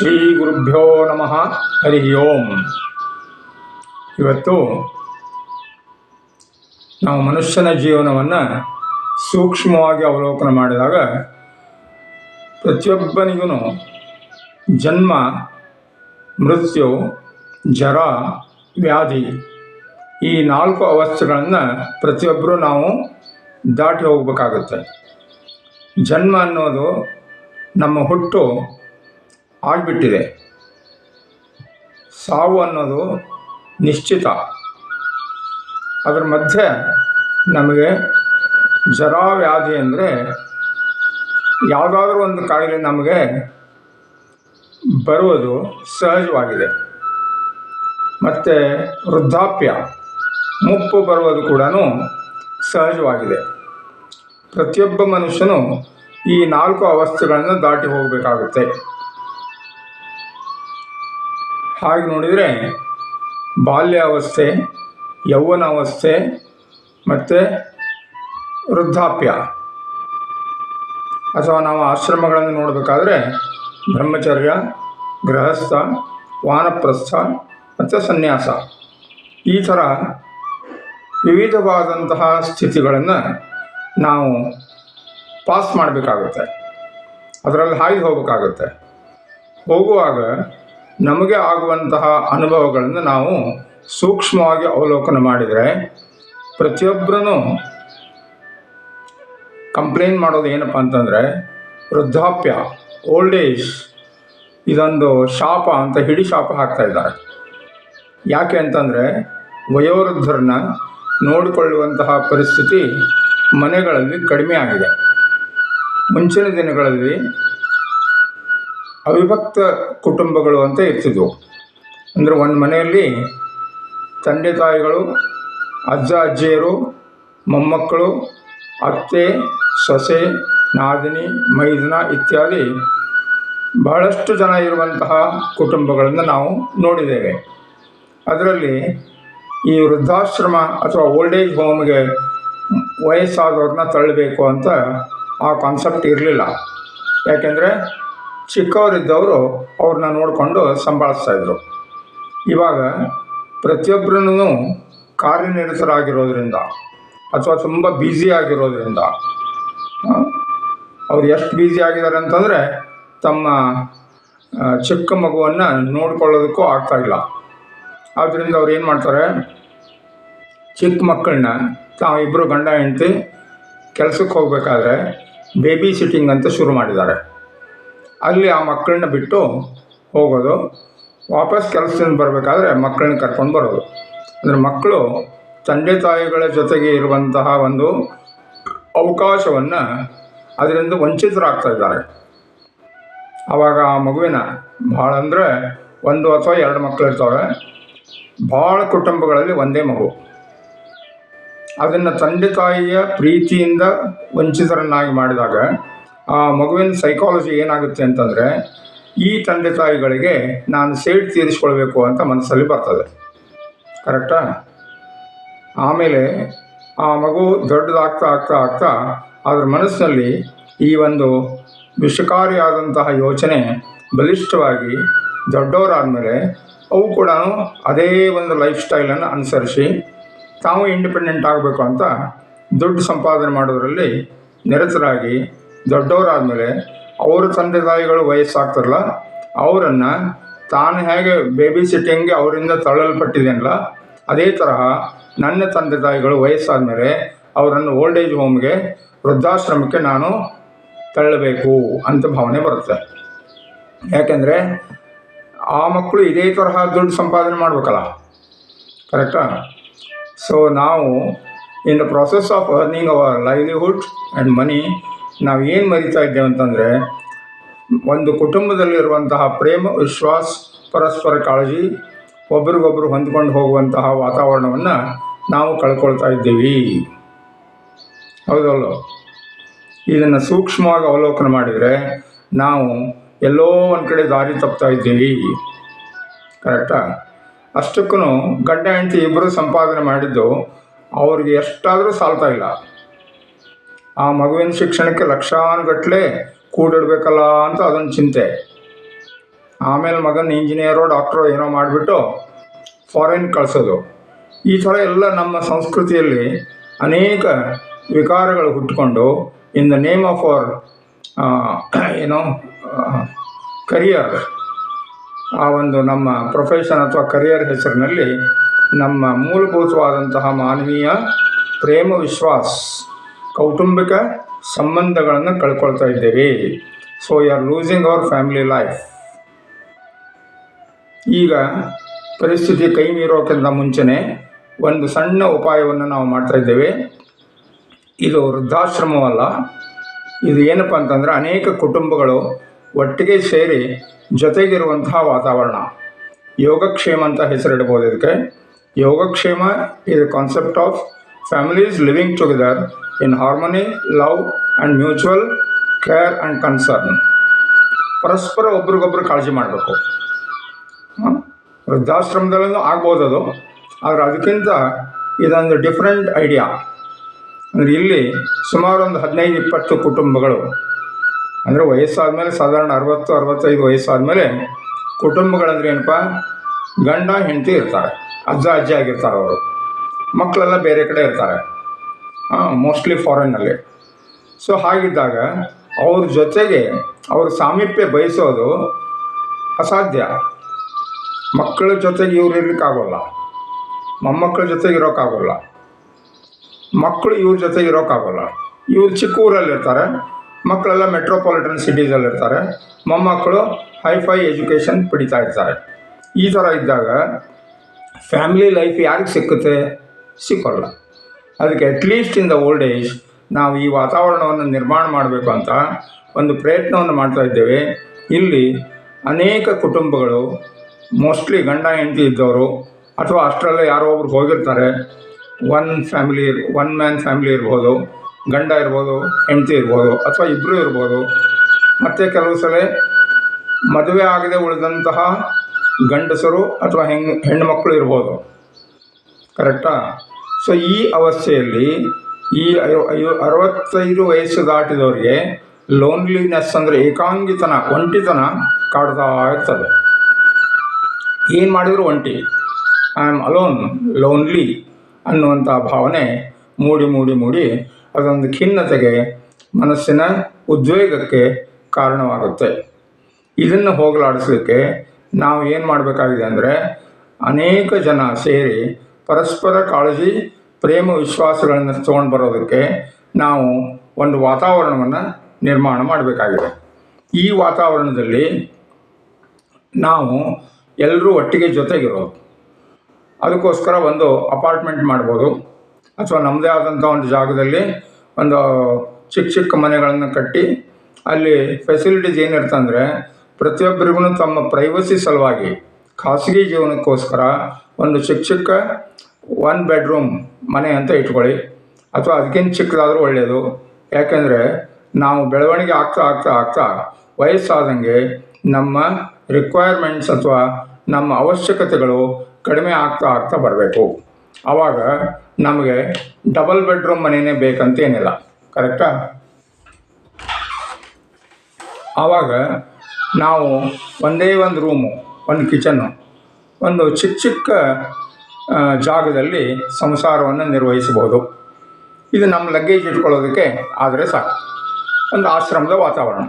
ಶ್ರೀ ಗುರುಭ್ಯೋ ನಮಃ. ಹರಿ ಓಂ. ಇವತ್ತು ನಾವು ಮನುಷ್ಯನ ಜೀವನವನ್ನು ಸೂಕ್ಷ್ಮವಾಗಿ ಅವಲೋಕನ ಮಾಡಿದಾಗ ಪ್ರತಿಯೊಬ್ಬನಿಗೂ ಜನ್ಮ, ಮೃತ್ಯು ಜರ ವ್ಯಾಧಿ ಈ ನಾಲ್ಕು ಅವಸ್ಥೆಗಳನ್ನು ಪ್ರತಿಯೊಬ್ಬರೂ ನಾವು ದಾಟಿ ಹೋಗಬೇಕಾಗುತ್ತೆ. ಜನ್ಮ ಅನ್ನೋದು ನಮ್ಮ ಹುಟ್ಟು ಆಗಿಬಿಟ್ಟಿದೆ. ಸಾವು ಅನ್ನೋದು ನಿಶ್ಚಿತ. ಅದರ ಮಧ್ಯೆ ನಮಗೆ ಜರಾವ್ಯಾಧಿ ಅಂದರೆ ಯಾವುದಾದ್ರೂ ಒಂದು ಕಾಯಿಲೆ ನಮಗೆ ಬರುವುದು ಸಹಜವಾಗಿದೆ. ಮತ್ತು ವೃದ್ಧಾಪ್ಯ, ಮುಪ್ಪು ಬರುವುದು ಕೂಡ ಸಹಜವಾಗಿದೆ. ಪ್ರತಿಯೊಬ್ಬ ಮನುಷ್ಯನು ಈ ನಾಲ್ಕು ಅವಸ್ಥೆಗಳನ್ನು ದಾಟಿ ಹೋಗಬೇಕಾಗುತ್ತೆ. ಹಾಗೆ ನೋಡಿದರೆ ಬಾಲ್ಯಾವಸ್ಥೆ, ಯೌವನಾವಸ್ಥೆ ಮತ್ತು ವೃದ್ಧಾಪ್ಯ. ಅಥವಾ ನಾವು ಆಶ್ರಮಗಳನ್ನು ನೋಡಬೇಕಾದ್ರೆ ಬ್ರಹ್ಮಚರ್ಯ, ಗೃಹಸ್ಥ, ವಾನಪ್ರಸ್ಥ ಮತ್ತು ಸನ್ಯಾಸ. ಈ ಥರ ವಿವಿಧವಾದಂತಹ ಸ್ಥಿತಿಗಳನ್ನು ನಾವು ಪಾಸ್ ಮಾಡಬೇಕಾಗುತ್ತೆ. ಅದರಲ್ಲಿ ಹಾಯ್ದು ಹೋಗಬೇಕಾಗುತ್ತೆ. ಹೋಗುವಾಗ ನಮಗೆ ಆಗುವಂತಹ ಅನುಭವಗಳನ್ನು ನಾವು ಸೂಕ್ಷ್ಮವಾಗಿ ಅವಲೋಕನ ಮಾಡಿದರೆ ಪ್ರತಿಯೊಬ್ಬರೂ ಕಂಪ್ಲೇಂಟ್ ಮಾಡೋದು ಏನಪ್ಪ ಅಂತಂದರೆ ವೃದ್ಧಾಪ್ಯ ಓಲ್ಡ್ ಏಜ್ ಇದೊಂದು ಶಾಪ ಅಂತ ಹಿಡಿ ಶಾಪ ಹಾಕ್ತಾ ಇದ್ದಾರೆ. ಯಾಕೆ ಅಂತಂದರೆ ವಯೋವೃದ್ಧರನ್ನ ನೋಡಿಕೊಳ್ಳುವಂತಹ ಪರಿಸ್ಥಿತಿ ಮನೆಗಳಲ್ಲಿ ಕಡಿಮೆ ಆಗಿದೆ. ಮುಂಚಿನ ದಿನಗಳಲ್ಲಿ ಅವಿಭಕ್ತ ಕುಟುಂಬಗಳು ಅಂತ ಇರ್ತಿದ್ವು. ಅಂದರೆ ಒಂದು ಮನೆಯಲ್ಲಿ ತಂದೆ ತಾಯಿಗಳು, ಅಜ್ಜ ಅಜ್ಜಿಯರು, ಮೊಮ್ಮಕ್ಕಳು, ಅತ್ತೆ, ಸೊಸೆ, ನಾದಿನಿ, ಮೈದನ ಇತ್ಯಾದಿ ಬಹಳಷ್ಟು ಜನ ಇರುವಂತಹ ಕುಟುಂಬಗಳನ್ನು ನಾವು ನೋಡಿದ್ದೇವೆ. ಅದರಲ್ಲಿ ಈ ವೃದ್ಧಾಶ್ರಮ ಅಥವಾ ಓಲ್ಡ್ ಏಜ್ ಹೋಮ್ಗೆ ವಯಸ್ಸಾದವ್ರನ್ನ ತಳ್ಳಬೇಕು ಅಂತ ಆ ಕಾನ್ಸೆಪ್ಟ್ ಇರಲಿಲ್ಲ. ಯಾಕೆಂದರೆ ಚಿಕ್ಕವರಿದ್ದವರು ಅವ್ರನ್ನ ನೋಡಿಕೊಂಡು ಸಂಭಾಳಿಸ್ತಾಯಿದ್ರು ಇವಾಗ ಪ್ರತಿಯೊಬ್ಬರೂ ಕಾರ್ಯನಿರತರಾಗಿರೋದ್ರಿಂದ ಅಥವಾ ತುಂಬ ಬ್ಯುಸಿ ಆಗಿರೋದ್ರಿಂದ ಅವ್ರು ಎಷ್ಟು ಬ್ಯುಸಿ ಆಗಿದ್ದಾರೆ ಅಂತಂದರೆ ತಮ್ಮ ಚಿಕ್ಕ ಮಗುವನ್ನು ನೋಡ್ಕೊಳ್ಳೋದಕ್ಕೂ ಆಗ್ತಾಯಿಲ್ಲ ಆದ್ದರಿಂದ ಅವ್ರು ಏನು ಮಾಡ್ತಾರೆ, ಚಿಕ್ಕ ಮಕ್ಕಳನ್ನ ತಾವು ಇಬ್ಬರು ಗಂಡ ಹೆಂಡತಿ ಕೆಲಸಕ್ಕೆ ಹೋಗಬೇಕಾದ್ರೆ ಬೇಬಿ ಸಿಟ್ಟಿಂಗ್ ಅಂತ ಶುರು ಮಾಡಿದ್ದಾರೆ. ಅಲ್ಲಿ ಆ ಮಕ್ಕಳನ್ನ ಬಿಟ್ಟು ಹೋಗೋದು. ವಾಪಸ್ ಕೆಲಸದಿಂದ ಬರಬೇಕಾದ್ರೆ ಮಕ್ಕಳನ್ನ ಕರ್ಕೊಂಡು ಬರೋದು. ಅಂದರೆ ಮಕ್ಕಳು ತಂದೆ ತಾಯಿಗಳ ಜೊತೆಗೆ ಇರುವಂತಹ ಒಂದು ಅವಕಾಶವನ್ನು ಅದರಿಂದ ವಂಚಿತರಾಗ್ತಾ ಇದ್ದಾರೆ. ಆವಾಗ ಆ ಮಗುವಿನ ಭಾಳ ಅಂದರೆ ಒಂದು ಅಥವಾ ಎರಡು ಮಕ್ಕಳು ಇರ್ತವೆ. ಭಾಳ ಕುಟುಂಬಗಳಲ್ಲಿ ಒಂದೇ ಮಗು. ಅದನ್ನು ತಂದೆ ತಾಯಿಯ ಪ್ರೀತಿಯಿಂದ ವಂಚಿತರನ್ನಾಗಿ ಮಾಡಿದಾಗ ಆ ಮಗುವಿನ ಸೈಕಾಲಜಿ ಏನಾಗುತ್ತೆ ಅಂತಂದರೆ, ಈ ತಂದೆ ತಾಯಿಗಳಿಗೆ ನಾನು ಸೇಡ್ ತೀರಿಸ್ಕೊಳ್ಬೇಕು ಅಂತ ಮನಸ್ಸಲ್ಲಿ ಬರ್ತದೆ. ಕರೆಕ್ಟಾ ಆಮೇಲೆ ಆ ಮಗು ದೊಡ್ಡದಾಗ್ತಾ ಆಗ್ತಾ ಆಗ್ತಾ ಅದರ ಮನಸ್ಸಿನಲ್ಲಿ ಈ ಒಂದು ವಿಷಕಾರಿಯಾದಂತಹ ಯೋಚನೆ ಬಲಿಷ್ಠವಾಗಿ ದೊಡ್ಡವರಾದಮೇಲೆ ಅವು ಕೂಡ ಅದೇ ಒಂದು ಲೈಫ್ ಸ್ಟೈಲನ್ನು ಅನುಸರಿಸಿ ತಾವು ಇಂಡಿಪೆಂಡೆಂಟ್ ಆಗಬೇಕು ಅಂತ ದುಡ್ಡು ಸಂಪಾದನೆ ಮಾಡೋದರಲ್ಲಿ ನಿರತರಾಗಿ ದೊಡ್ಡವರಾದಮೇಲೆ ಅವರ ತಂದೆ ತಾಯಿಗಳು ವಯಸ್ಸಾಗ್ತಾರಲ್ಲ, ಅವರನ್ನು ತಾನು ಹೇಗೆ ಬೇಬಿ ಸಿಟ್ಟಿಂಗ್ಗೆ ಅವರಿಂದ ತಳ್ಳಲ್ಪಟ್ಟಿದೆಯಲ್ಲ ಅದೇ ತರಹ ನನ್ನ ತಂದೆ ತಾಯಿಗಳು ವಯಸ್ಸಾದಮೇಲೆ ಅವರನ್ನು ಓಲ್ಡ್ ಏಜ್ ಹೋಮ್ಗೆ ವೃದ್ಧಾಶ್ರಮಕ್ಕೆ ನಾನು ತಳ್ಳಬೇಕು ಅಂತ ಭಾವನೆ ಬರುತ್ತೆ. ಯಾಕೆಂದರೆ ಆ ಮಕ್ಕಳು ಇದೇ ತರಹ ದುಡ್ಡು ಸಂಪಾದನೆ ಮಾಡಬೇಕಲ್ಲ. ಕರೆಕ್ಟಾ ಸೊ ನಾವು in the process of earning our livelihood and money ನಾವು ಏನು ಮರಿತಾ ಇದ್ದೇವೆ ಅಂತಂದರೆ, ಒಂದು ಕುಟುಂಬದಲ್ಲಿರುವಂತಹ ಪ್ರೇಮ, ವಿಶ್ವಾಸ, ಪರಸ್ಪರ ಕಾಳಜಿ ಒಬ್ರಿಗೊಬ್ಬರು ಹೊಂದ್ಕೊಂಡು ಹೋಗುವಂತಹ ವಾತಾವರಣವನ್ನು ನಾವು ಕಳ್ಕೊಳ್ತಾ ಇದ್ದೀವಿ. ಹೌದಲ್ಲೋ ಇದನ್ನು ಸೂಕ್ಷ್ಮವಾಗಿ ಅವಲೋಕನ ಮಾಡಿದರೆ ನಾವು ಎಲ್ಲೋ ಒಂದು ಕಡೆ ದಾರಿ ತಪ್ತಾ ಇದ್ದೀವಿ. ಕರೆಕ್ಟಾ? ಅಷ್ಟಕ್ಕೂ ಗಂಡ, ಹೆಂಡತಿ ಇಬ್ಬರು ಸಂಪಾದನೆ ಮಾಡಿದ್ದು ಅವ್ರಿಗೆ ಎಷ್ಟಾದರೂ ಸಾಲ್ತಾ ಇಲ್ಲ. ಆ ಮಗುವಿನ ಶಿಕ್ಷಣಕ್ಕೆ ಲಕ್ಷಾನುಗಟ್ಟಲೆ ಕೂಡಿಡ್ಬೇಕಲ್ಲ ಅಂತ ಅದೊಂದು ಚಿಂತೆ. ಆಮೇಲೆ ಮಗನ ಇಂಜಿನಿಯರೋ, ಡಾಕ್ಟ್ರೋ ಏನೋ ಮಾಡಿಬಿಟ್ಟು ಫಾರಿನ್ ಕಳಿಸೋದು. ಈ ಥರ ಎಲ್ಲ ನಮ್ಮ ಸಂಸ್ಕೃತಿಯಲ್ಲಿ ಅನೇಕ ವಿಕಾರಗಳು ಹುಟ್ಟುಕೊಂಡು in the name of our ಏನೋ ಕರಿಯರ್ ಆ ಒಂದು ನಮ್ಮ ಪ್ರೊಫೆಷನ್ ಅಥವಾ ಕರಿಯರ್ ಹೆಸರಿನಲ್ಲಿ ನಮ್ಮ ಮೂಲಭೂತವಾದಂತಹ ಮಾನವೀಯ ಪ್ರೇಮ ವಿಶ್ವಾಸ ಕೌಟುಂಬಿಕ ಸಂಬಂಧಗಳನ್ನು ಕಳ್ಕೊಳ್ತಾ ಇದ್ದೇವೆ. So you are losing our family life ಈಗ ಪರಿಸ್ಥಿತಿ ಕೈ ಮೀರೋಕ್ಕಿಂತ ಮುಂಚೆನೇ ಒಂದು ಸಣ್ಣ ಉಪಾಯವನ್ನು ನಾವು ಮಾಡ್ತಾ ಇದ್ದೇವೆ. ಇದು ವೃದ್ಧಾಶ್ರಮವಲ್ಲ. ಇದು ಏನಪ್ಪ ಅಂತಂದರೆ ಅನೇಕ ಕುಟುಂಬಗಳು ಒಟ್ಟಿಗೆ ಸೇರಿ ಜೊತೆಗಿರುವಂತಹ ವಾತಾವರಣ. ಯೋಗಕ್ಷೇಮ ಅಂತ ಹೆಸರಿಡ್ಬೋದು ಇದಕ್ಕೆ. ಯೋಗಕ್ಷೇಮ ಇದು concept of families living together in harmony love and mutual care and concern ಪರಸ್ಪರ ಒಬ್ರಿಗೊಬ್ರು ಕಾಳಜಿ ಮಾಡಬೇಕು. ವೃದ್ಧಾಶ್ರಮದಲ್ಲೂ ಆಗ್ಬೋದು ಅದು. ಆದರೆ ಅದಕ್ಕಿಂತ ಇದೊಂದು ಡಿಫ್ರೆಂಟ್ ಐಡಿಯಾ ಅಂದರೆ ಇಲ್ಲಿ ಸುಮಾರು ಒಂದು ಹದಿನೈದು, ಇಪ್ಪತ್ತು ಕುಟುಂಬಗಳು. ಅಂದರೆ ವಯಸ್ಸಾದ ಮೇಲೆ ಸಾಧಾರಣ ಅರವತ್ತು, ಅರವತ್ತೈದು ವಯಸ್ಸಾದ ಕುಟುಂಬಗಳಂದ್ರೆ ಏನಪ್ಪ? ಗಂಡ, ಹೆಂಡತಿ ಇರ್ತಾರೆ. ಅಜ್ಜ ಅಜ್ಜಿ ಆಗಿರ್ತಾರೆ ಅವರು ಮಕ್ಕಳೆಲ್ಲ ಬೇರೆ ಕಡೆ ಇರ್ತಾರೆ. ಮೋಸ್ಟ್ಲಿ ಫಾರಿನ್ನಲ್ಲಿ ಸೊ ಹಾಗಿದ್ದಾಗ ಅವ್ರ ಜೊತೆಗೆ ಅವ್ರ ಸಾಮೀಪ್ಯ ಬಯಸೋದು ಅಸಾಧ್ಯ. ಮಕ್ಕಳ ಜೊತೆಗೆ ಇವ್ರು ಇರ್ಲಿಕ್ಕಾಗೋಲ್ಲ. ಮೊಮ್ಮಕ್ಕಳ ಜೊತೆಗೆ ಇರೋಕ್ಕಾಗೋಲ್ಲ. ಮಕ್ಕಳು ಇವ್ರ ಜೊತೆಗೆ ಇರೋಕ್ಕಾಗೋಲ್ಲ. ಇವ್ರು ಚಿಕ್ಕ ಊರಲ್ಲಿರ್ತಾರೆ ಮಕ್ಕಳೆಲ್ಲ ಮೆಟ್ರೋಪಾಲಿಟನ್ ಸಿಟೀಸಲ್ಲಿರ್ತಾರೆ ಮೊಮ್ಮಕ್ಕಳು ಹೈಫೈ ಎಜುಕೇಷನ್ ಪಡಿತಾ ಇರ್ತಾರೆ. ಈ ಥರ ಇದ್ದಾಗ ಫ್ಯಾಮಿಲಿ ಲೈಫ್ ಯಾರಿಗೆ ಸಿಕ್ಕುತ್ತೆ? ಸಿಕ್ಕೋಲ್ಲ ಅದಕ್ಕೆ at least in the old age ನಾವು ಈ ವಾತಾವರಣವನ್ನು ನಿರ್ಮಾಣ ಮಾಡಬೇಕು ಅಂತ ಒಂದು ಪ್ರಯತ್ನವನ್ನು ಮಾಡ್ತಾ ಇದ್ದೇವೆ. ಇಲ್ಲಿ ಅನೇಕ ಕುಟುಂಬಗಳು ಮೋಸ್ಟ್ಲಿ ಗಂಡ ಹೆಂಡತಿ ಇದ್ದವರು, ಅಥವಾ ಅಷ್ಟರಲ್ಲೇ ಯಾರೋ ಒಬ್ರು ಹೋಗಿರ್ತಾರೆ. One family one man family ಇರ್ಬೋದು, ಗಂಡ ಇರ್ಬೋದು, ಹೆಂಡತಿ ಇರ್ಬೋದು, ಅಥವಾ ಇಬ್ಬರು ಇರ್ಬೋದು. ಮತ್ತು ಕೆಲವು ಸಲ ಮದುವೆ ಆಗದೆ ಉಳಿದಂತಹ ಗಂಡಸರು ಅಥವಾ ಹೆಣ್ಣು ಮಕ್ಕಳು ಇರ್ಬೋದು. ಕರೆಕ್ಟಾ? ಸೊ ಈ ಅವಸ್ಥೆಯಲ್ಲಿ ಈ ಅರವತ್ತೈದು ವಯಸ್ಸು ದಾಟಿದವರಿಗೆ ಲೋನ್ಲಿನೆಸ್ ಅಂದರೆ ಏಕಾಂಗಿತನ, ಒಂಟಿತನ ಕಾಡ್ತಾ ಇರ್ತದೆ. ಏನು ಮಾಡಿದ್ರು ಒಂಟಿ? ಐ ಆಮ್ ಅಲೋನ್ ಲೋನ್ಲಿ ಅನ್ನುವಂಥ ಭಾವನೆ ಮೂಡಿ ಮೂಡಿ ಮೂಡಿ ಅದೊಂದು ಖಿನ್ನತೆಗೆ, ಮನಸ್ಸಿನ ಉದ್ವೇಗಕ್ಕೆ ಕಾರಣವಾಗುತ್ತೆ. ಇದನ್ನು ಹೋಗಲಾಡಿಸಲಿಕ್ಕೆ ನಾವು ಏನು ಮಾಡಬೇಕಾಗಿದೆ ಅಂದರೆ ಅನೇಕ ಜನ ಸೇರಿ ಪರಸ್ಪರ ಕಾಳಜಿ, ಪ್ರೇಮ, ವಿಶ್ವಾಸಗಳನ್ನು ತೊಗೊಂಡು ಬರೋದಕ್ಕೆ ನಾವು ಒಂದು ವಾತಾವರಣವನ್ನು ನಿರ್ಮಾಣ ಮಾಡಬೇಕಾಗಿದೆ. ಈ ವಾತಾವರಣದಲ್ಲಿ ನಾವು ಎಲ್ಲರೂ ಒಟ್ಟಿಗೆ ಜೊತೆಗಿರೋದು. ಅದಕ್ಕೋಸ್ಕರ ಒಂದು ಅಪಾರ್ಟ್ಮೆಂಟ್ ಮಾಡ್ಬೋದು. ಅಥವಾ ನಮ್ಮದೇ ಆದಂಥ ಒಂದು ಜಾಗದಲ್ಲಿ ಒಂದು ಚಿಕ್ಕ ಚಿಕ್ಕ ಮನೆಗಳನ್ನು ಕಟ್ಟಿ ಅಲ್ಲಿ ಫೆಸಿಲಿಟೀಸ್ ಏನಿರ್ತಂದರೆ ಪ್ರತಿಯೊಬ್ಬರಿಗೂ ತಮ್ಮ ಪ್ರೈವಸಿ ಸಲುವಾಗಿ ಖಾಸಗಿ ಜೀವನಕ್ಕೋಸ್ಕರ ಒಂದು ಚಿಕ್ಕ ಚಿಕ್ಕ ಒನ್ ಬೆಡ್ರೂಮ್ ಮನೆ ಅಂತ ಇಟ್ಕೊಳ್ಳಿ. ಅಥವಾ ಅದಕ್ಕಿಂತ ಚಿಕ್ಕದಾದರೂ ಒಳ್ಳೆಯದು. ಯಾಕೆಂದರೆ ನಾವು ಬೆಳವಣಿಗೆ ಆಗ್ತಾ ಆಗ್ತಾ ಆಗ್ತಾ ವಯಸ್ಸಾದಂಗೆ ನಮ್ಮ ರಿಕ್ವೈರ್ಮೆಂಟ್ಸ್ ಅಥವಾ ನಮ್ಮ ಅವಶ್ಯಕತೆಗಳು ಕಡಿಮೆ ಆಗ್ತಾ ಆಗ್ತಾ ಬರಬೇಕು. ಆವಾಗ ನಮಗೆ ಡಬಲ್ ಬೆಡ್ರೂಮ್ ಮನೆಯೇ ಬೇಕಂತೇನಿಲ್ಲ. ಕರೆಕ್ಟಾ ಆವಾಗ ನಾವು ಒಂದೇ ಒಂದು ರೂಮು ಒಂದು ಕಿಚನ್ನು ಒಂದು ಚಿಕ್ಕ ಚಿಕ್ಕ ಜಾಗದಲ್ಲಿ ಸಂಸಾರವನ್ನು ನಿರ್ವಹಿಸಬಹುದು. ಇದು ನಮ್ಮ ಲಗ್ಗೇಜ್ ಇಟ್ಕೊಳ್ಳೋದಕ್ಕೆ ಆದರೆ ಸಾಕು. ಒಂದು ಆಶ್ರಮದ ವಾತಾವರಣ.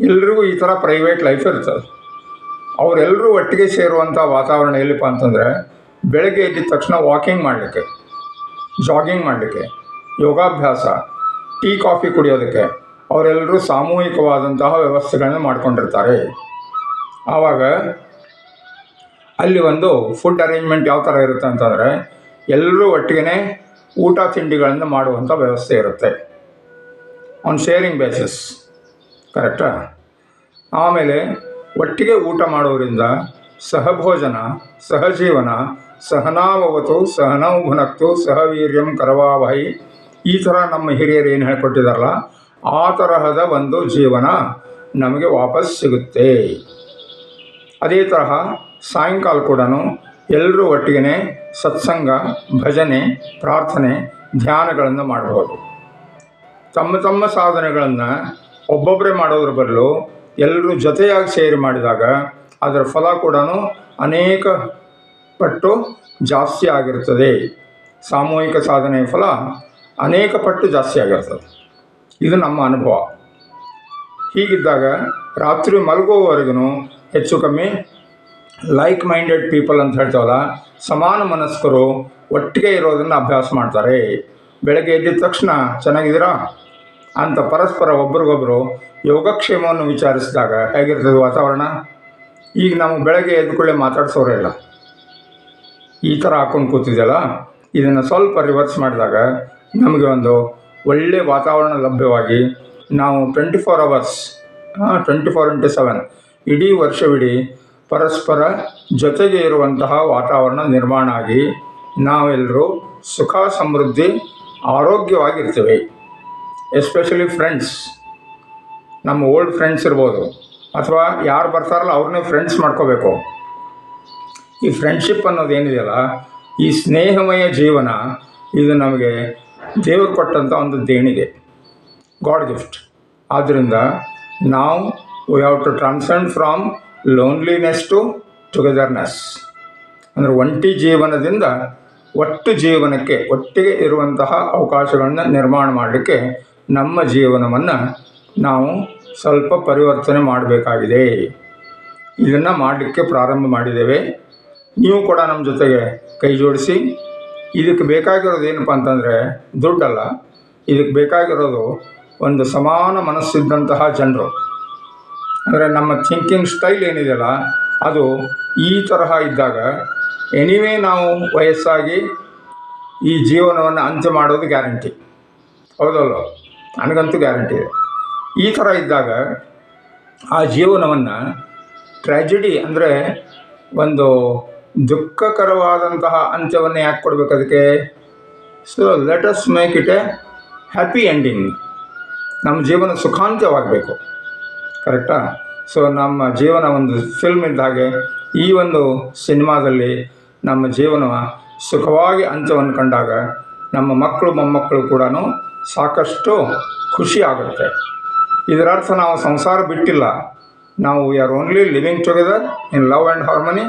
ಎಲ್ರಿಗೂ ಈ ಥರ ಪ್ರೈವೇಟ್ ಲೈಫ್ ಇರ್ತದೆ. ಅವರೆಲ್ಲರೂ ಒಟ್ಟಿಗೆ ಸೇರುವಂಥ ವಾತಾವರಣ ಎಲ್ಲಿಪ್ಪ ಅಂತಂದರೆ, ಬೆಳಗ್ಗೆ ಎದ್ದ ತಕ್ಷಣ ವಾಕಿಂಗ್ ಮಾಡಲಿಕ್ಕೆ ಜಾಗಿಂಗ್ ಮಾಡಲಿಕ್ಕೆ, ಯೋಗಾಭ್ಯಾಸ ಟೀ ಕಾಫಿ ಕುಡಿಯೋದಕ್ಕೆ ಅವರೆಲ್ಲರೂ ಸಾಮೂಹಿಕವಾದಂತಹ ವ್ಯವಸ್ಥೆಗಳನ್ನು ಮಾಡ್ಕೊಂಡಿರ್ತಾರೆ. ಆವಾಗ ಅಲ್ಲಿ ಒಂದು ಫುಡ್ ಅರೇಂಜ್ಮೆಂಟ್ ಯಾವ ಥರ ಇರುತ್ತೆ ಅಂತಂದರೆ ಎಲ್ಲರೂ ಒಟ್ಟಿಗೆ ಊಟ ತಿಂಡಿಗಳನ್ನು ಮಾಡುವಂಥ ವ್ಯವಸ್ಥೆ ಇರುತ್ತೆ. ಆನ್ ಶೇರಿಂಗ್ ಬೇಸಿಸ್ ಕರೆಕ್ಟಾ ಆಮೇಲೆ ಒಟ್ಟಿಗೆ ಊಟ ಮಾಡೋದ್ರಿಂದ ಸಹಭೋಜನ, ಸಹಜೀವನ, ಸಹನಾವವತು ಸಹನೌ ಭುನಕ್ತು ಸಹವೀರ್ಯಂ ಕರವಾವಹಿ. ಈ ಥರ ನಮ್ಮ ಹಿರಿಯರು ಏನು ಹೇಳ್ಕೊಟ್ಟಿದಾರಲ್ಲ, ಆ ತರಹದ ಒಂದು ಜೀವನ ನಮಗೆ ವಾಪಸ್ ಸಿಗುತ್ತೆ. ಅದೇ ತರಹ ಸಾಯಂಕಾಲ ಕೂಡ ಎಲ್ಲರೂ ಒಟ್ಟಿಗೆ ಸತ್ಸಂಗ, ಭಜನೆ, ಪ್ರಾರ್ಥನೆ, ಧ್ಯಾನಗಳನ್ನು ಮಾಡಬಹುದು ತಮ್ಮ ತಮ್ಮ ಸಾಧನೆಗಳನ್ನು ಒಬ್ಬೊಬ್ಬರೇ ಮಾಡೋದ್ರ ಬದಲು ಎಲ್ಲರೂ ಜೊತೆಯಾಗಿ ಸೇರಿ ಮಾಡಿದಾಗ ಅದರ ಫಲ ಕೂಡ ಅನೇಕ ಪಟ್ಟು ಜಾಸ್ತಿ ಆಗಿರ್ತದೆ. ಸಾಮೂಹಿಕ ಸಾಧನೆಯ ಫಲ ಅನೇಕ ಪಟ್ಟು ಜಾಸ್ತಿ ಆಗಿರ್ತದೆ. ಇದು ನಮ್ಮ ಅನುಭವ. ಹೀಗಿದ್ದಾಗ ರಾತ್ರಿ ಮಲಗುವವರೆಗೂ ಹೆಚ್ಚು ಕಮ್ಮಿ ಲೈಕ್ ಮೈಂಡೆಡ್ ಪೀಪಲ್ ಅಂತ ಹೇಳ್ತಾವಲ್ಲ, ಸಮಾನ ಮನಸ್ಕರು ಒಟ್ಟಿಗೆ ಇರೋದನ್ನು ಅಭ್ಯಾಸ ಮಾಡ್ತಾರೆ. ಬೆಳಗ್ಗೆ ಎದ್ದಿದ ತಕ್ಷಣ, ಚೆನ್ನಾಗಿದ್ದೀರಾ? ಅಂತ ಪರಸ್ಪರ ಒಬ್ರಿಗೊಬ್ಬರು ಯೋಗಕ್ಷೇಮವನ್ನು ವಿಚಾರಿಸಿದಾಗ ಹೇಗಿರ್ತದೆ ವಾತಾವರಣ? ಈಗ ನಾವು ಬೆಳಗ್ಗೆ ಎದ್ದುಕೊಳ್ಳೆ ಮಾತಾಡ್ಸೋರೇ ಇಲ್ಲ. ಈ ಥರ ಹಾಕ್ಕೊಂಡು ಕೂತಿದೆಯಲ್ಲ, ಇದನ್ನು ಸ್ವಲ್ಪ ರಿವರ್ಸ್ ಮಾಡಿದಾಗ ನಮಗೆ ಒಂದು ಒಳ್ಳೆಯ ವಾತಾವರಣ ಲಭ್ಯವಾಗಿ ನಾವು twenty four hours twenty four into seven ಇಡೀ ವರ್ಷವಿಡೀ ಪರಸ್ಪರ ಜೊತೆಗೆ ಇರುವಂತಹ ವಾತಾವರಣ ನಿರ್ಮಾಣ ಆಗಿ ನಾವೆಲ್ಲರೂ ಸುಖ, ಸಮೃದ್ಧಿ, ಆರೋಗ್ಯವಾಗಿರ್ತೇವೆ. ಎಸ್ಪೆಷಲಿ ಫ್ರೆಂಡ್ಸ್ ನಮ್ಮ ಓಲ್ಡ್ ಫ್ರೆಂಡ್ಸ್ ಇರ್ಬೋದು. ಅಥವಾ ಯಾರು ಬರ್ತಾರಲ್ಲ ಅವ್ರನ್ನೇ ಫ್ರೆಂಡ್ಸ್ ಮಾಡ್ಕೋಬೇಕು. ಈ ಫ್ರೆಂಡ್ಶಿಪ್ ಅನ್ನೋದು ಏನಿದೆಯಲ್ಲ, ಈ ಸ್ನೇಹಮಯ ಜೀವನ, ಇದು ನಮಗೆ ದೇವರು ಕೊಟ್ಟಂಥ ಒಂದು ದೇಣಿಗೆ. ಗಾಡ್ ಗಿಫ್ಟ್ ಆದ್ದರಿಂದ ನಾವು we have to transcend from loneliness to togetherness ಅಂದರೆ ಒಂಟಿ ಜೀವನದಿಂದ ಒಟ್ಟು ಜೀವನಕ್ಕೆ, ಒಟ್ಟಿಗೆ ಇರುವಂತಹ ಅವಕಾಶಗಳನ್ನು ನಿರ್ಮಾಣ ಮಾಡಲಿಕ್ಕೆ ನಮ್ಮ ಜೀವನವನ್ನು ನಾವು ಸ್ವಲ್ಪ ಪರಿವರ್ತನೆ ಮಾಡಬೇಕಾಗಿದೆ. ಇದನ್ನು ಮಾಡಲಿಕ್ಕೆ ಪ್ರಾರಂಭ ಮಾಡಿದ್ದೇವೆ. ನೀವು ಕೂಡ ನಮ್ಮ ಜೊತೆಗೆ ಕೈ ಜೋಡಿಸಿ, ಇದಕ್ಕೆ ಬೇಕಾಗಿರೋದು ಏನಪ್ಪ ಅಂತಂದರೆ ದುಡ್ಡಲ್ಲ. ಇದಕ್ಕೆ ಬೇಕಾಗಿರೋದು ಒಂದು ಸಮಾನ ಮನಸ್ಸಿದ್ದಂತಹ ಜನರು. ಅಂದರೆ ನಮ್ಮ ಥಿಂಕಿಂಗ್ ಸ್ಟೈಲ್ ಏನಿದೆಯಲ್ಲ, ಅದು ಈ ತರಹ ಇದ್ದಾಗ ಎನಿವೇ ನಾವು ವಯಸ್ಸಾಗಿ ಈ ಜೀವನವನ್ನು ಅಂತ್ಯ ಮಾಡೋದು ಗ್ಯಾರಂಟಿ ಹೌದಲ್ಲ ನನಗಂತೂ ಗ್ಯಾರಂಟಿ ಇದೆ. ಈ ಥರ ಇದ್ದಾಗ ಆ ಜೀವನವನ್ನು ಟ್ರ್ಯಾಜಿಡಿ ಅಂದರೆ ಒಂದು ದುಃಖಕರವಾದಂತಹ ಅಂತ್ಯವನ್ನು ಯಾಕೆ ಕೊಡಬೇಕು ಅದಕ್ಕೆ? So let us make it a happy ending ನಮ್ಮ ಜೀವನ ಸುಖಾಂತ್ಯವಾಗಬೇಕು. ಕರೆಕ್ಟಾ? ಸೊ ನಮ್ಮ ಜೀವನ ಒಂದು ಫಿಲ್ಮ್ ಇದ್ದ ಹಾಗೆ, ಈ ಒಂದು ಸಿನಿಮಾದಲ್ಲಿ ನಮ್ಮ ಜೀವನ ಸುಖವಾಗಿ ಅಂತ್ಯವನ್ನು ಕಂಡಾಗ ನಮ್ಮ ಮಕ್ಕಳು, ಮೊಮ್ಮಕ್ಕಳು ಕೂಡ ಸಾಕಷ್ಟು ಖುಷಿ ಆಗುತ್ತೆ. ಇದರ ಅರ್ಥ ನಾವು ಸಂಸಾರ ಬಿಟ್ಟಿಲ್ಲ. ನಾವು we are only living together in love and harmony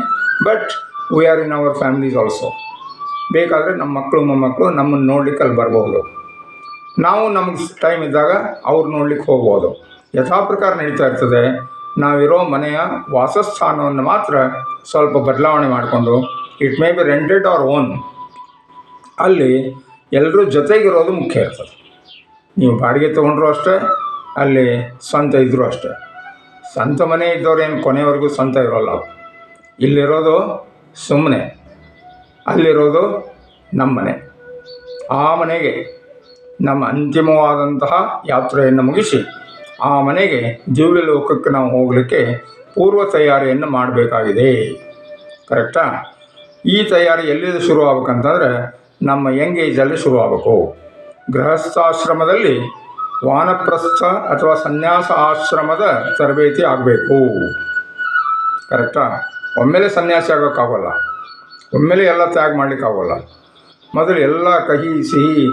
but we are in our families also ಬೇಕಾದರೆ ನಮ್ಮ ಮಕ್ಕಳು, ಮೊಮ್ಮಕ್ಕಳು ನಮ್ಮನ್ನು ನೋಡ್ಲಿಕ್ಕೆ ಅಲ್ಲಿ ಬರ್ಬೋದು. ನಾವು ನಮಗೆ ಟೈಮ್ ಇದ್ದಾಗ ಅವ್ರು ನೋಡ್ಲಿಕ್ಕೆ ಹೋಗ್ಬೋದು. ಯಥಾ ಪ್ರಕಾರ ನಡೀತಾ ಇರ್ತದೆ. ನಾವಿರೋ ಮನೆಯ ವಾಸಸ್ಥಾನವನ್ನು ಮಾತ್ರ ಸ್ವಲ್ಪ ಬದಲಾವಣೆ ಮಾಡಿಕೊಂಡು it may be rented or own ಅಲ್ಲಿ ಎಲ್ಲರೂ ಜೊತೆಗಿರೋದು ಮುಖ್ಯ ಇರ್ತದೆ. ನೀವು ಬಾಡಿಗೆ ತೊಗೊಂಡ್ರು ಅಷ್ಟೇ, ಅಲ್ಲಿ ಸ್ವಂತ ಇದ್ದರೂ ಅಷ್ಟೇ. ಸ್ವಂತ ಮನೆ ಇದ್ದವ್ರು ಏನು ಕೊನೆವರೆಗೂ ಸ್ವಂತ ಇರೋಲ್ಲ. ಇಲ್ಲಿರೋದು ಸುಮ್ಮನೆ ಅಲ್ಲಿರೋದು ನಮ್ಮ ಮನೆ. ಆ ಮನೆಗೆ ನಮ್ಮ ಅಂತಿಮವಾದಂತಹ ಯಾತ್ರೆಯನ್ನು ಮುಗಿಸಿ ಆ ಮನೆಗೆ ದಿವ್ಯ ಲೋಕಕ್ಕೆ ನಾವು ಹೋಗಲಿಕ್ಕೆ ಪೂರ್ವ ತಯಾರಿಯನ್ನು ಮಾಡಬೇಕಾಗಿದೆ. ಕರೆಕ್ಟಾ? ಈ ತಯಾರಿ ಎಲ್ಲಿಂದ ಶುರು ಆಗ್ಬೇಕಂತಂದರೆ ನಮ್ಮ ಯಂಗ್ ಏಜಲ್ಲಿ ಶುರು ಆಗಬೇಕು. ಗೃಹಸ್ಥಾಶ್ರಮದಲ್ಲಿ ವಾನಪ್ರಸ್ಥ ಅಥವಾ ಸನ್ಯಾಸ ಆಶ್ರಮದ ತರಬೇತಿ ಆಗಬೇಕು. ಕರೆಕ್ಟಾ? ಒಮ್ಮೆಲೆ ಸನ್ಯಾಸಿ ಆಗೋಕ್ಕಾಗೋಲ್ಲ ಒಮ್ಮೆಲೆ ಎಲ್ಲ ತ್ಯಾಗ ಮಾಡಲಿಕ್ಕಾಗೋಲ್ಲ. ಮೊದಲು ಎಲ್ಲ ಕಹಿ ಸಿಹಿ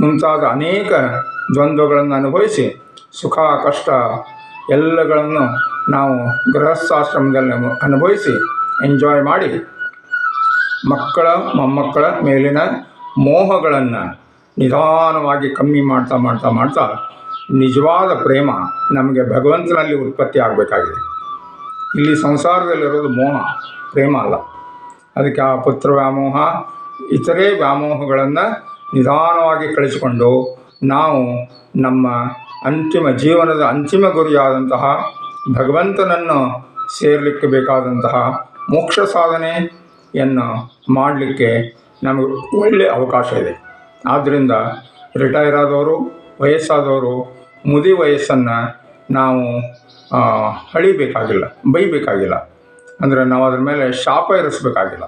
ಮುಂತಾದ ಅನೇಕ ದ್ವಂದ್ವಗಳನ್ನು ಅನುಭವಿಸಿ ಸುಖ, ಕಷ್ಟ ಎಲ್ಲಗಳನ್ನು ನಾವು ಗೃಹಸ್ಥಾಶ್ರಮದಲ್ಲಿ ಅನುಭವಿಸಿ ಎಂಜಾಯ್ ಮಾಡಿ ಮಕ್ಕಳ, ಮೊಮ್ಮಕ್ಕಳ ಮೇಲಿನ ಮೋಹಗಳನ್ನು ನಿಧಾನವಾಗಿ ಕಮ್ಮಿ ಮಾಡ್ತಾ ಮಾಡ್ತಾ ಮಾಡ್ತಾ ನಿಜವಾದ ಪ್ರೇಮ ನಮಗೆ ಭಗವಂತನಲ್ಲಿ ಉತ್ಪತ್ತಿ ಆಗಬೇಕಾಗಿದೆ. ಇಲ್ಲಿ ಸಂಸಾರದಲ್ಲಿರೋದು ಮೋಹ, ಪ್ರೇಮ ಅಲ್ಲ. ಅದಕ್ಕೆ ಆ ಪುತ್ರ ವ್ಯಾಮೋಹ, ಇತರೆ ವ್ಯಾಮೋಹಗಳನ್ನು ನಿಧಾನವಾಗಿ ಕಳಿಸಿಕೊಂಡು ನಾವು ನಮ್ಮ ಅಂತಿಮ ಜೀವನದ ಅಂತಿಮ ಗುರಿಯಾದಂತಹ ಭಗವಂತನನ್ನು ಸೇರಲಿಕ್ಕೆ ಬೇಕಾದಂತಹ ಮೋಕ್ಷ ಸಾಧನೆಯನ್ನು ಮಾಡಲಿಕ್ಕೆ ನಮಗೆ ಒಳ್ಳೆಯ ಅವಕಾಶ ಇದೆ. ಆದ್ದರಿಂದ ರಿಟೈರ್ ಆದವರು ವಯಸ್ಸಾದವರು ಮುದಿ ವಯಸ್ಸನ್ನು ನಾವು ಅಳಿಬೇಕಾಗಿಲ್ಲ, ಬೈಬೇಕಾಗಿಲ್ಲ. ಅಂದರೆ ನಾವು ಅದ್ರ ಮೇಲೆ ಶಾಪ ಇರಿಸ್ಬೇಕಾಗಿಲ್ಲ.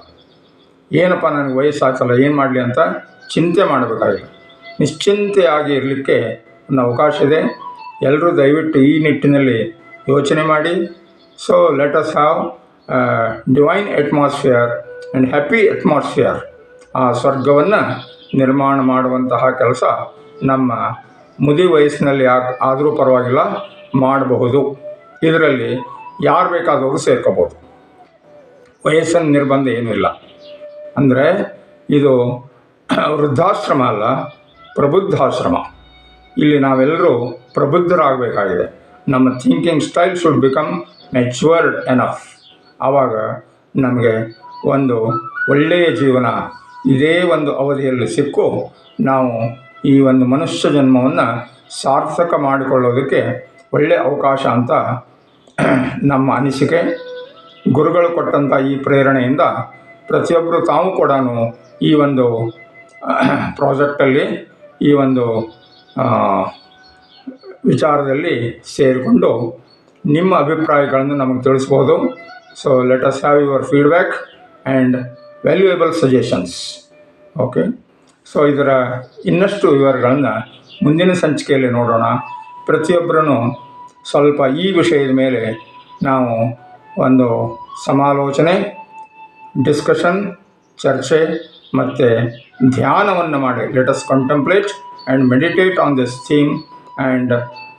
ಏನಪ್ಪ ನನಗೆ ವಯಸ್ಸಾಯ್ತಲ್ಲ, ಏನು ಮಾಡಲಿ ಅಂತ ಚಿಂತೆ ಮಾಡಬೇಕಾಗಿಲ್ಲ. ನಿಶ್ಚಿಂತೆಯಾಗಿ ಇರಲಿಕ್ಕೆ ಒಂದು ಅವಕಾಶ ಇದೆ. ಎಲ್ಲರೂ ದಯವಿಟ್ಟು ಈ ನಿಟ್ಟಿನಲ್ಲಿ ಯೋಚನೆ ಮಾಡಿ. So let us have divine atmosphere and happy atmosphere ಆ ಸ್ವರ್ಗವನ್ನು ನಿರ್ಮಾಣ ಮಾಡುವಂತಹ ಕೆಲಸ ನಮ್ಮ ಮುದಿ ವಯಸ್ಸಿನಲ್ಲಿ ಆದರೂ ಪರವಾಗಿಲ್ಲ, ಮಾಡಬಹುದು. ಇದರಲ್ಲಿ ಯಾರು ಬೇಕಾದವರು ಸೇರ್ಕೋಬೋದು. ವಯಸ್ಸಿನ ನಿರ್ಬಂಧ ಏನೂ ಇಲ್ಲ. ಅಂದರೆ ಇದು ವೃದ್ಧಾಶ್ರಮ ಅಲ್ಲ, ಪ್ರಬುದ್ಧಾಶ್ರಮ. ಇಲ್ಲಿ ನಾವೆಲ್ಲರೂ ಪ್ರಬುದ್ಧರಾಗಬೇಕಾಗಿದೆ. ನಮ್ಮ thinking style should become matured enough ಆವಾಗ ನಮಗೆ ಒಂದು ಒಳ್ಳೆಯ ಜೀವನ, ಇದೇ ಒಂದು ಅವಧಿಯಲ್ಲಿ ಸಿಕ್ಕು ನಾವು ಈ ಒಂದು ಮನುಷ್ಯ ಜನ್ಮವನ್ನು ಸಾರ್ಥಕ ಮಾಡಿಕೊಳ್ಳೋದಕ್ಕೆ ಒಳ್ಳೆಯ ಅವಕಾಶ ಅಂತ ನಮ್ಮ ಅನಿಸಿಕೆ. ಗುರುಗಳು ಕೊಟ್ಟಂಥ ಈ ಪ್ರೇರಣೆಯಿಂದ ಪ್ರತಿಯೊಬ್ಬರು ತಾವು ಕೂಡ ಈ ಒಂದು ಪ್ರಾಜೆಕ್ಟಲ್ಲಿ ಈ ಒಂದು ವಿಚಾರದಲ್ಲಿ ಸೇರಿಕೊಂಡು ನಿಮ್ಮ ಅಭಿಪ್ರಾಯಗಳನ್ನು ನಮಗೆ ತಿಳಿಸ್ಬೋದು. So let us have your feedback and valuable suggestions okay so ಇದರ ಇನ್ನಷ್ಟು ವಿವರಗಳನ್ನು ಮುಂದಿನ ಸಂಚಿಕೆಯಲ್ಲಿ ನೋಡೋಣ. ಪ್ರತಿಯೊಬ್ಬರೂ ಸ್ವಲ್ಪ ಈ ವಿಷಯದ ಮೇಲೆ ನಾವು ಒಂದು ಸಮಾಲೋಚನೆ ಡಿಸ್ಕಷನ್ ಚರ್ಚೆ ಮತ್ತು ಧ್ಯಾನವನ್ನು ಮಾಡಿ. Let us contemplate and meditate on this theme and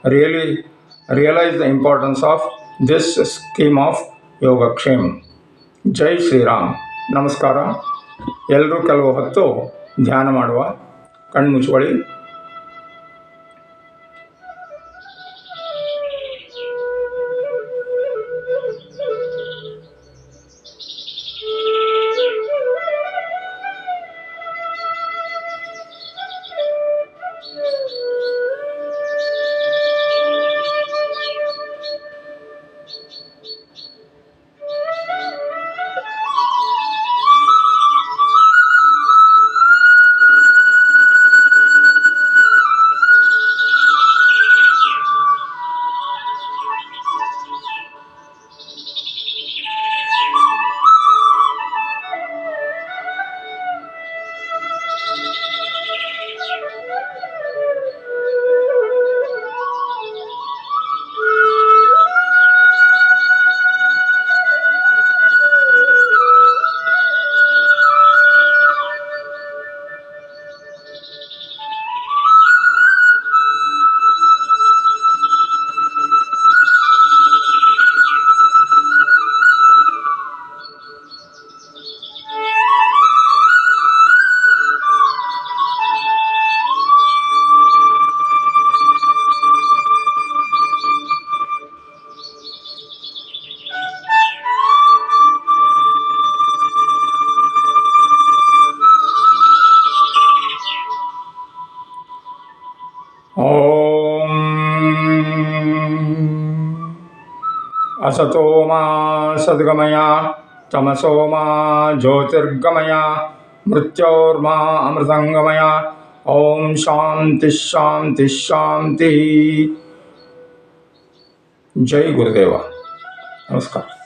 really realise the importance of this scheme of ಯೋಗಕ್ಷೇಮ್ ಜೈ ಶ್ರೀರಾಮ್ ನಮಸ್ಕಾರ ಎಲ್ಲರೂ ಕೆಲವು ಹೊತ್ತು ಧ್ಯಾನ ಮಾಡುವ ಕಣ್ಣು असतो मा सद्गमय, तमसो मा ज्योतिर्गमय, मृत्योर्मा अमृतंगमया ओम शांति शांति शांति जय गुरुदेव। नमस्कार।